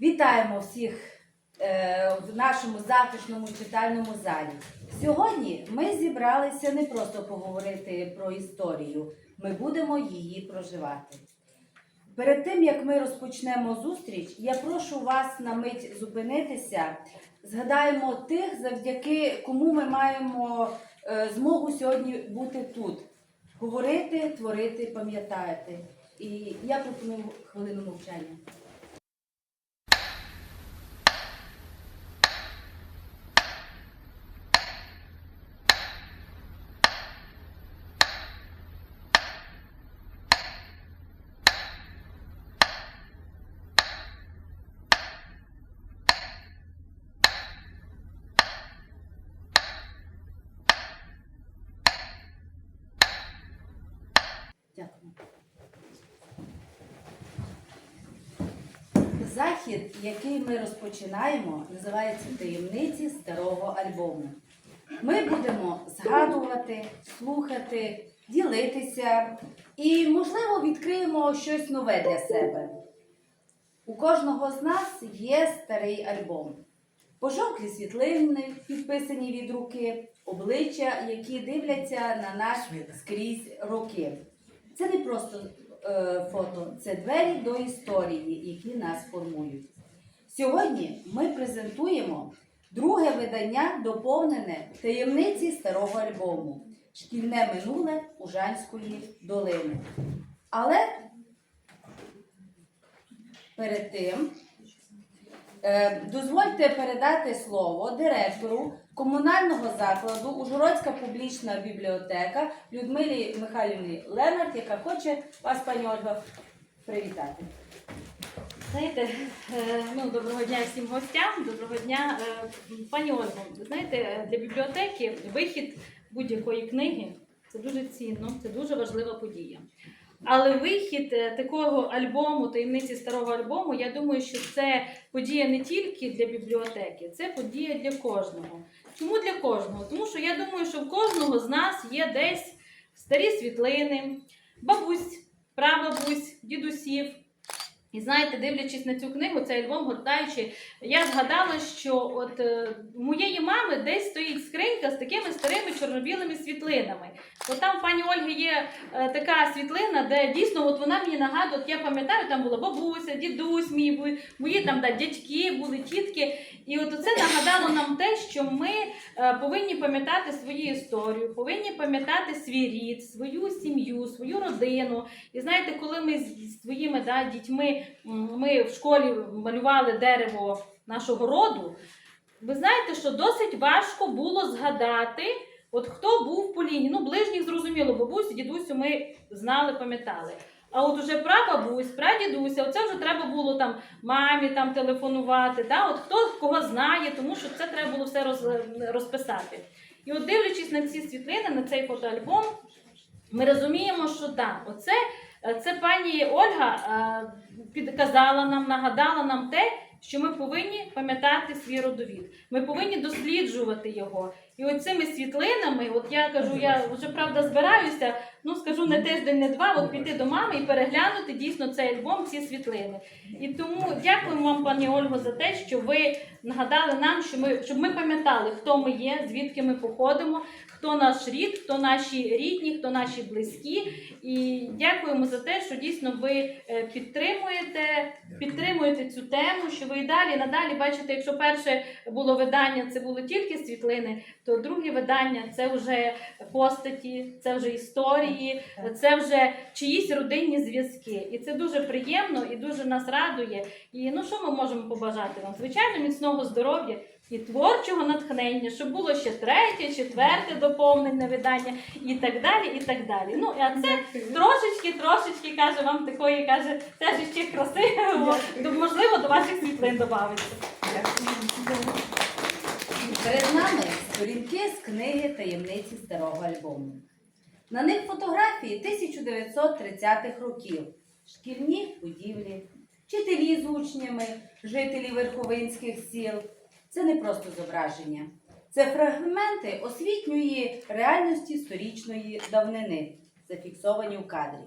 Вітаємо всіх е, в нашому затишному читальному залі. Сьогодні ми зібралися не просто поговорити про історію, ми будемо її проживати. Перед тим як ми розпочнемо зустріч, я прошу вас на мить зупинитися. Згадаємо тих, завдяки кому ми маємо е, змогу сьогодні бути тут. Говорити, творити, пам'ятати. І я пропоную хвилину мовчання. Дякую. Захід, який ми розпочинаємо, називається Таємниці старого альбому. Ми будемо згадувати, слухати, ділитися і, можливо, відкриємо щось нове для себе. У кожного з нас є старий альбом. Пожовклі світлини, підписані від руки, обличчя, які дивляться на нас скрізь роки. Це не просто е, фото, це двері до історії, які нас формують. Сьогодні ми презентуємо друге видання, доповнене таємниці старого альбому Шкільне минуле Ужанської долини. Але перед тим Е, Дозвольте передати слово директору комунального закладу Ужгородська публічна бібліотека Людмилі Михайлівні Ленард, яка хоче вас, пані Ольга, привітати. Знаєте, е, ну доброго дня всім гостям. Доброго дня, Е, пані Ольго. Знаєте, для бібліотеки вихід будь-якої книги це дуже цінно, це дуже важлива подія. Але вихід е, такого альбому, таємниці старого альбому, я думаю, що це подія не тільки для бібліотеки, це подія для кожного. Чому для кожного? Тому що я думаю, що в кожного з нас є десь старі світлини, бабусь, прабабусь, дідусів. І знаєте, дивлячись на цю книгу, цей альбом гортаючи, я згадала, що от е, моєї мами десь стоїть скринька з такими старими чорно-білими світлинами. От там пані Ольги є е, така світлина, де дійсно от вона мені нагадує, от я пам'ятаю, там була бабуся, дідусь мій, мої там да, дядьки, були тітки. І от це нагадало нам те, що ми е, повинні пам'ятати свою історію, повинні пам'ятати свій рід, свою сім'ю, свою родину. І знаєте, коли ми з своїми да, дітьми ми в школі малювали дерево нашого роду, ви знаєте, що досить важко було згадати, от хто був по лінії. Ну, ближніх зрозуміло, бабусю, дідусю ми знали, пам'ятали. А от уже прабабусь, прадідуся, оце вже треба було там мамі там телефонувати. Да? От хто кого знає, тому що це треба було все роз, розписати. І от дивлячись на ці світлини, на цей фотоальбом, ми розуміємо, що так, оце е, це пані Ольга е, підказала нам, нагадала нам те, що ми повинні пам'ятати свій родовід. Ми повинні досліджувати його. І от цими світлинами, от я кажу, я вже правда збираюся, ну скажу не тиждень, не два, от піти до мами і переглянути дійсно цей альбом, ці світлини. І тому дякуємо вам, пані Ольго, за те, що ви нагадали нам, що ми щоб ми пам'ятали, хто ми є, звідки ми походимо, хто наш рід, хто наші рідні, хто наші близькі. І дякуємо за те, що дійсно ви е, підтримуєте, підтримуєте цю тему, що ви і далі надалі бачите, якщо перше було видання, це було тільки світлини, то друге видання це вже постаті, це вже історії, це вже чиїсь родинні зв'язки. І це дуже приємно і дуже нас радує. І ну що ми можемо побажати вам? Звичайно, міцного здоров'я і творчого натхнення, щоб було ще третє, четверте доповнене видання, і так далі, і так далі. Ну а це трошечки, трошечки каже вам такої, каже, теж ще красиво, можливо, до ваших світлин додається. Перед нами сторінки з книги Таємниці старого альбому. На них фотографії 1930-х років, шкільні будівлі, вчителі з учнями, жителі верховинських сіл. Це не просто зображення, це фрагменти освітньої реальності сторічної давнини, зафіксовані в кадрі.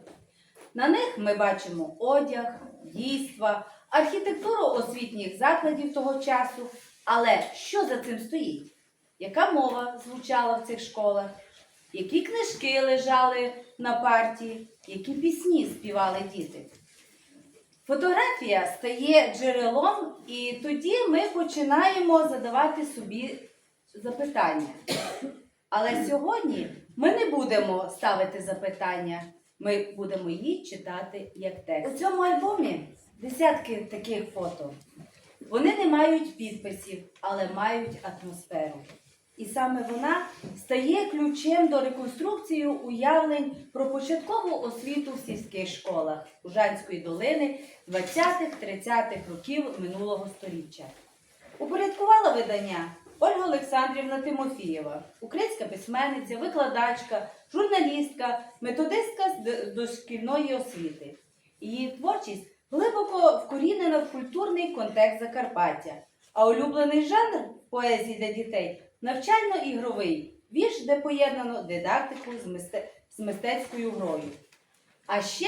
На них ми бачимо одяг, дійства, архітектуру освітніх закладів того часу. Але що за цим стоїть? Яка мова звучала в цих школах? Які книжки лежали на парті? Які пісні співали діти? Фотографія стає джерелом, і тоді ми починаємо задавати собі запитання. Але сьогодні ми не будемо ставити запитання, ми будемо її читати як текст. У цьому альбомі десятки таких фото. Вони не мають підписів, але мають атмосферу. І саме вона стає ключем до реконструкції уявлень про початкову освіту в сільських школах Ужанської долини 20-30-х років минулого століття. Упорядкувала видання Ольга Олександрівна Тимофієва, українська письменниця, викладачка, журналістка, методистка з дошкільної освіти. Її творчість глибоко вкорінена в культурний контекст Закарпаття, а улюблений жанр поезії для дітей навчально-ігровий, вірш, де поєднано дидактику з, мисте- з мистецькою грою. А ще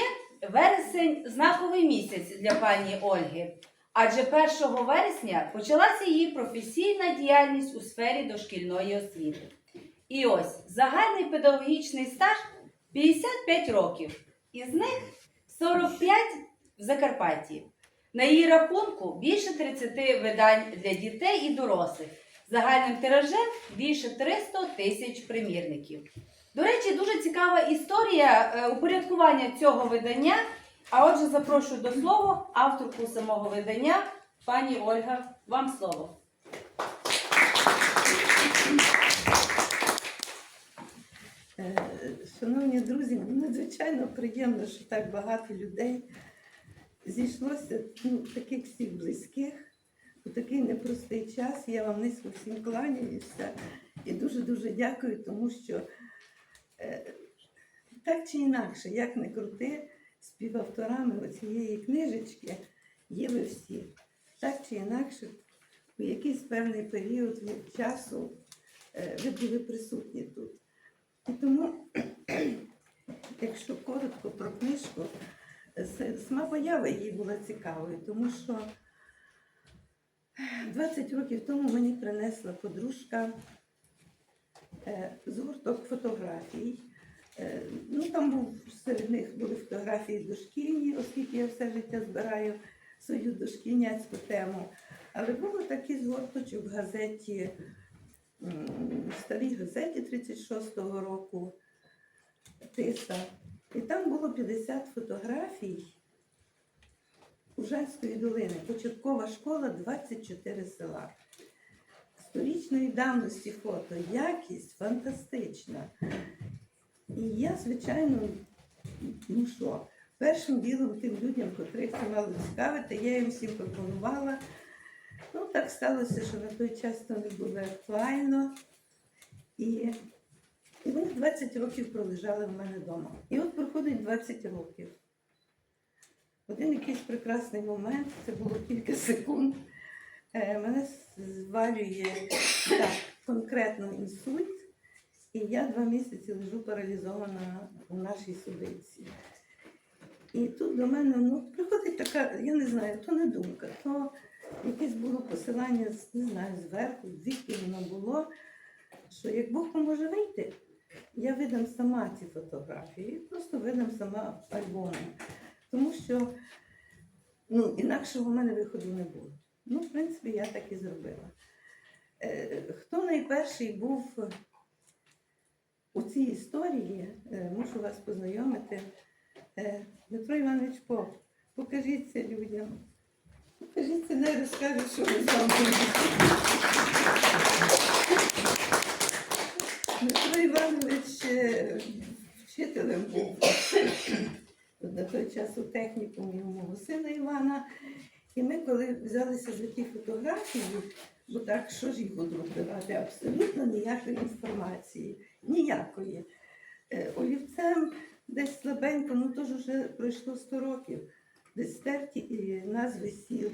вересень знаковий місяць для пані Ольги. Адже 1 вересня почалася її професійна діяльність у сфері дошкільної освіти. І ось загальний педагогічний стаж 55 років, із них 45 в Закарпатті. На її рахунку більше 30 видань для дітей і дорослих. Загальним тиражем більше 300 тисяч примірників. До речі, дуже цікава історія е, упорядкування цього видання. А отже, запрошую до слова авторку самого видання, пані Ольга. Вам слово. Е, Шановні друзі, надзвичайно приємно, що так багато людей зійшлося, ну, таких всіх близьких, у такий непростий час. Я вам низько всім кланяюся і дуже-дуже дякую, тому що е, так чи інакше, як не крути, співавторами цієї книжечки є ви всі. Так чи інакше, у якийсь певний період часу е, ви були присутні тут. І тому, якщо коротко про книжку, сама поява її була цікавою, тому що 20 років тому мені принесла подружка е, згорток фотографій. Е, Ну, там був серед них були фотографії дошкільні, оскільки я все життя збираю свою дошкільняцьку тему. Але було такий згорточок в газеті в старій газеті 36-го року Тиса. І там було 50 фотографій Ужанської долини. Початкова школа 24 села. Сторічної давності фото, якість фантастична. І я, звичайно, ну що, першим ділом тим людям, котрих це мало цікавити, я їм всім пропонувала. Ну, так сталося, що на той час то не було актуально. І, і вони 20 років пролежали в мене вдома. І от проходить 20 років. Один якийсь прекрасний момент, це було кілька секунд. е, Мене звалює так, конкретно інсульт, і я два місяці лежу паралізована у нашій судиці. І тут до мене ну, приходить така, я не знаю, то не думка, то якесь було посилання, не знаю, зверху, звідки воно було, що як Бог поможе вийти, я видам сама ці фотографії, просто видам сама альбоми. Тому що ну, інакшого в мене виходу не було. Ну, в принципі, я так і зробила. Е, хто найперший був у цій історії, е, мушу вас познайомити. Е, Дмитро Іванович Поп, покажіться людям. Покажіться, не розкажуть, що ви там Дмитро Іванович вчителем був на той час у технікумі у мого сина Івана. І ми, коли взялися за ті фотографії, бо так, що ж їх давати? Абсолютно ніякої інформації. Ніякої. Е, Олівцем десь слабенько, ну то ж вже пройшло 100 років, десь стерті назви сіл.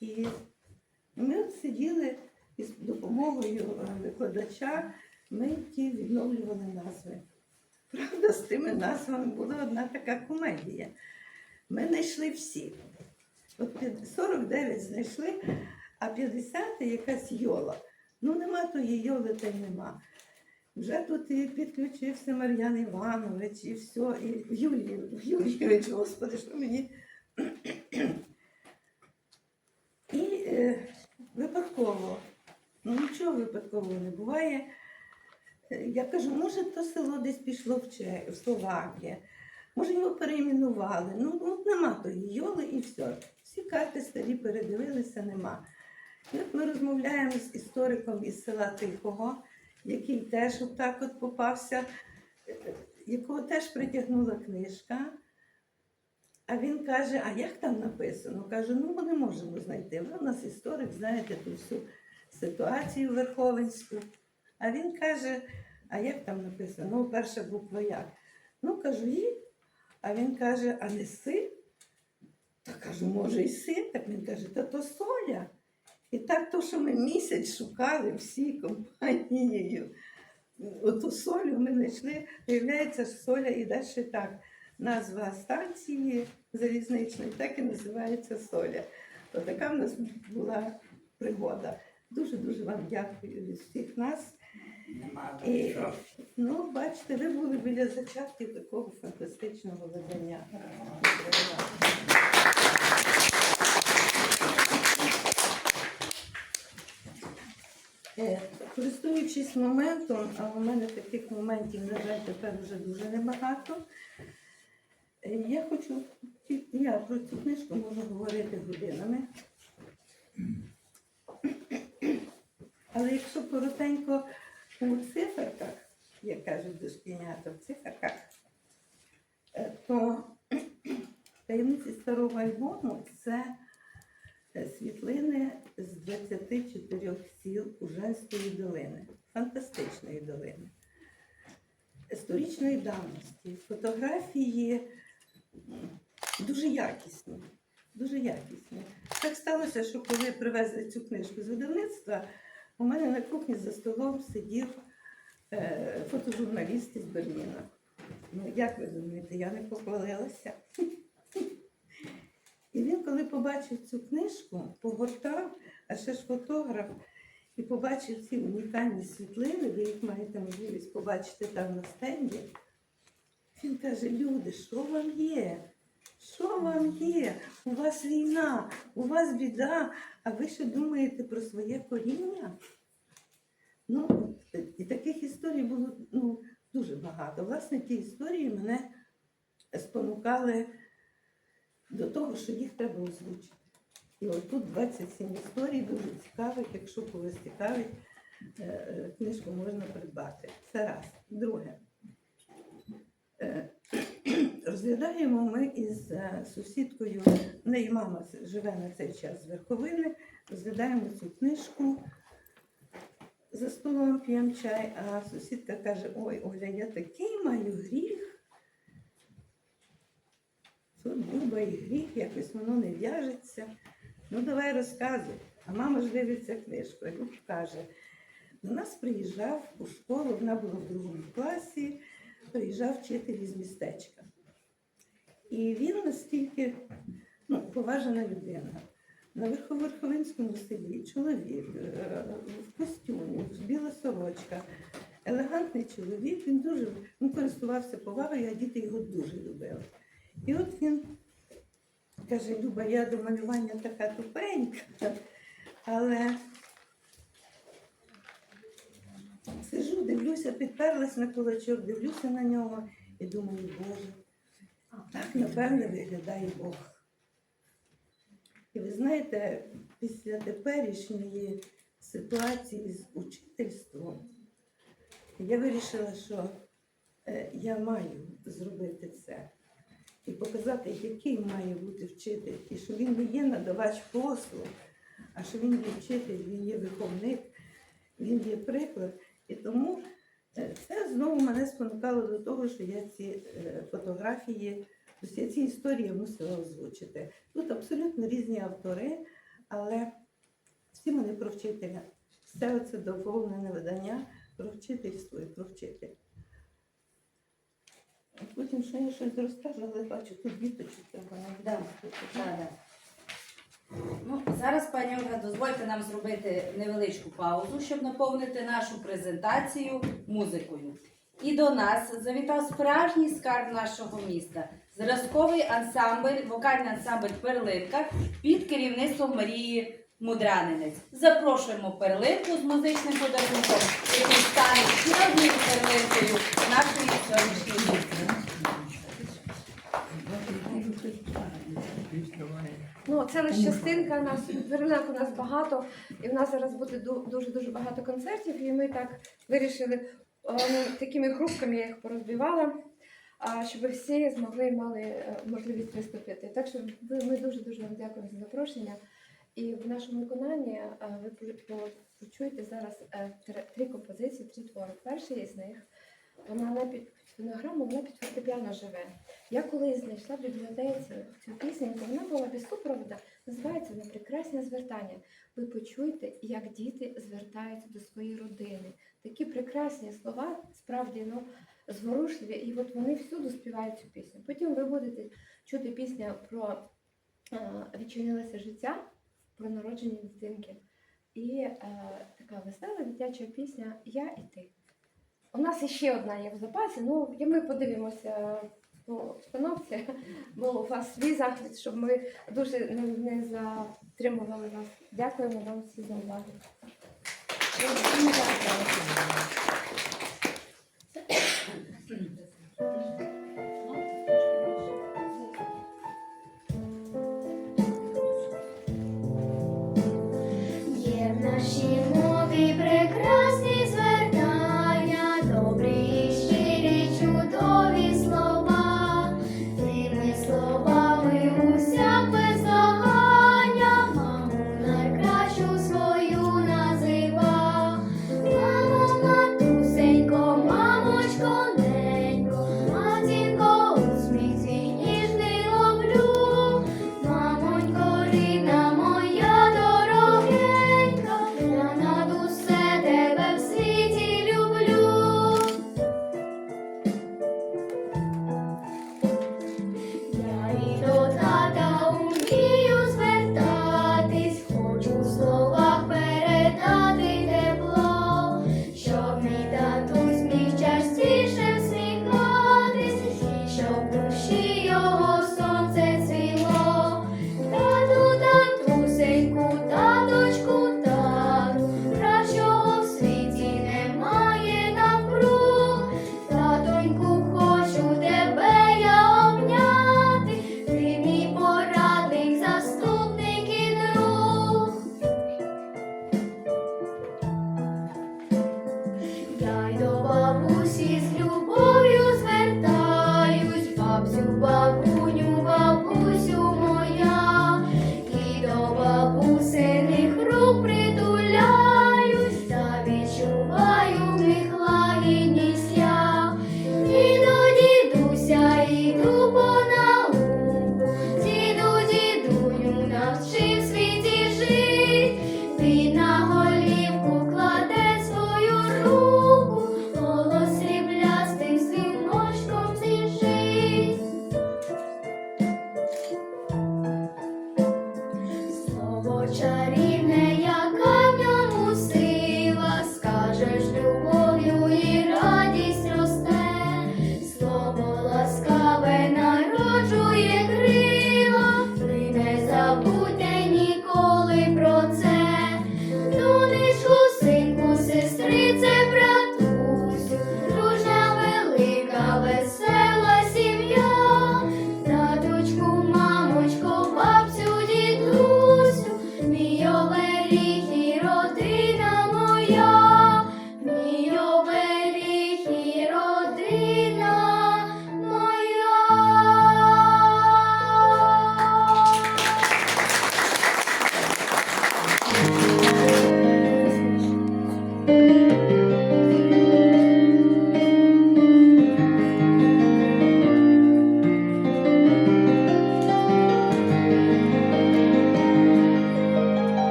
І ми от сиділи із допомогою е, викладача, ми ті відновлювали назви. Правда, з тими назвами була одна така комедія. Ми знайшли всі. От 49 знайшли, а 50 якась йола. Ну нема тої йоли, та й нема. Вже тут і підключився Мар'ян Іванович, і все, і Юлій, Юлійович, господи, що мені. І е, випадково, ну нічого випадкового не буває. Е, Я кажу, може, то село десь пішло в, Че... може його перейменували. Ну, ну нема тої йоли і все. Всі карти старі передивилися, нема. І от ми розмовляємо з істориком із села Тихого, який теж отак от попався, е, якого теж притягнула книжка. А він каже: а як там написано? Каже, ну ми не можемо знайти. Ви у нас історик, знаєте ту всю ситуацію Верховенську. А він каже, а як там написано? Ну, перша буква як? Ну, кажу, «І». А він каже, а не си? Та кажу, може, і си. Так він каже, та то соля. І так то, що ми місяць шукали всі компанією. Оту солю ми знайшли, виявляється, що соля і далі так. Назва станції залізничної так і називається соля. То така в нас була пригода. Дуже-дуже вам дякую від всіх нас. Нема І, ну, бачите, ви були біля зачатків такого фантастичного видання. Е, Користуючись моментом, а у мене таких моментів, на жаль, тепер вже дуже небагато. е, Я хочу, я про цю книжку можу говорити годинами. Але якщо коротенько у циферках, як кажуть дошкільнята, в циферках, е, то таємниці старого альбому це е, світлини з 24 сіл Ужанської долини, фантастичної долини, сторічної давності, фотографії дуже якісні. Дуже якісні. Так сталося, що коли привезли цю книжку з видавництва, у мене на кухні за столом сидів е, фотожурналіст із Берліна. Ну, як ви думаєте, я не похвалилася. І він, коли побачив цю книжку, погортав, а ще ж фотограф, і побачив ці унікальні світлини, ви їх маєте можливість побачити там на стенді. Він каже: люди, що вам є? Що вам є? У вас війна, у вас біда, а ви ще думаєте про своє коріння? Ну, і таких історій було ну, дуже багато. Власне, ті історії мене спонукали до того, що їх треба озвучити. І от тут 27 історій дуже цікавих. Якщо когось цікавить, е, е, книжку можна придбати. Це раз. Друге. Розглядаємо ми із е, сусідкою, в неї мама живе на цей час з Верховини, розглядаємо цю книжку за столом п'ємо чай, а сусідка каже: Ой, Оля, я такий маю гріх. Тут дуба і гріх, якось воно не в'яжеться. Ну, давай розказуй. А мама ж дивиться книжку. І каже, до нас приїжджав у школу, вона була в другому класі, приїжджав вчитель із містечка. І він настільки ну, поважена людина. На Верховерховинському селі чоловік е, в костюмі, біла сорочка, елегантний чоловік, він дуже він користувався повагою, а діти його дуже любили. І от він каже, Люба, я до малювання така тупенька, але сижу, дивлюся, підперлась на кулачок, дивлюся на нього і думаю, Боже, так напевне виглядає Бог. І ви знаєте, після теперішньої ситуації з учительством я вирішила, що е, я маю зробити це і показати, який має бути вчитель, і що він не є надавач послуг, а що він є вчитель, він є виховник, він є приклад. І тому це знову мене спонукало до того, що я ці е, фотографії, тобто ці історії мусила озвучити. Тут абсолютно різні автори, але всі вони про вчителя. Все це доповнене видання про вчительство і про вчителя. Потім ще я щось розкажу, але бачу, тут діточок треба нам Да, дати. да, да. Ну, зараз, пані Ольга, дозвольте нам зробити невеличку паузу, щоб наповнити нашу презентацію музикою. І до нас завітав справжній скарб нашого міста. Зразковий ансамбль, вокальний ансамбль Перлинка під керівництвом Марії Мудрянинець. Запрошуємо перлинку з музичним подарунком, який стане однією перлинкою нашої сьогоднішньої Ну, це лише частинка нас верлинок у нас багато, і в нас зараз буде дуже дуже багато концертів. І ми так вирішили е, ну, такими групками я їх порозбивала, щоб всі змогли мали е, можливість виступити. Так що ми дуже дуже вам дякуємо за запрошення. І в нашому виконанні е, ви почуєте зараз три, три композиції, три твори. Перший із них вона не під фонограму, вона під фортепіано живе. Я коли знайшла в бібліотеці цю пісню, вона була без супроводу, називається вона Прекрасне звертання. Ви почуєте, як діти звертаються до своєї родини. Такі прекрасні слова, справді ну, зворушливі, і от вони всюди співають цю пісню. Потім ви будете чути пісню про е, відчинилося життя, про народження дитинки. І е, така весела дитяча пісня Я і ти. У нас ще одна є в запасі. Ну, ми подивимося по обстановці, бо у вас свій захід, щоб ми дуже не, затримували вас. Дякуємо вам всі за увагу. Є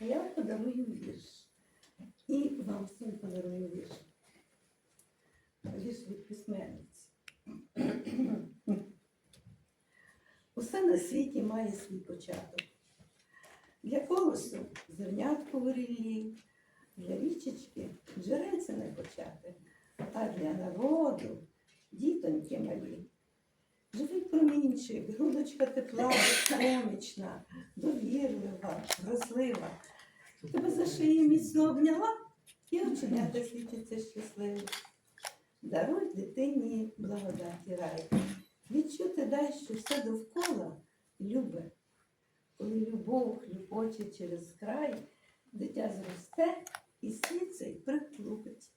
А я вам подарую вірш. І вам всім подарую вірш. Вірш від письменниці. Усе на світі має свій початок. Для колосу зернятко в ріллі, для річечки джерельце не почати, а для народу дітоньки малі. Живий промінчик, грудочка тепла, безпомічна, довірлива, вразлива. Тебе за шиї міцно обняла, і оченята світяться щасливо. Даруй дитині благодаті рай. Відчути дай, що все довкола любе. Коли любов хлюпоче через край, дитя зросте і світ цей притлупить.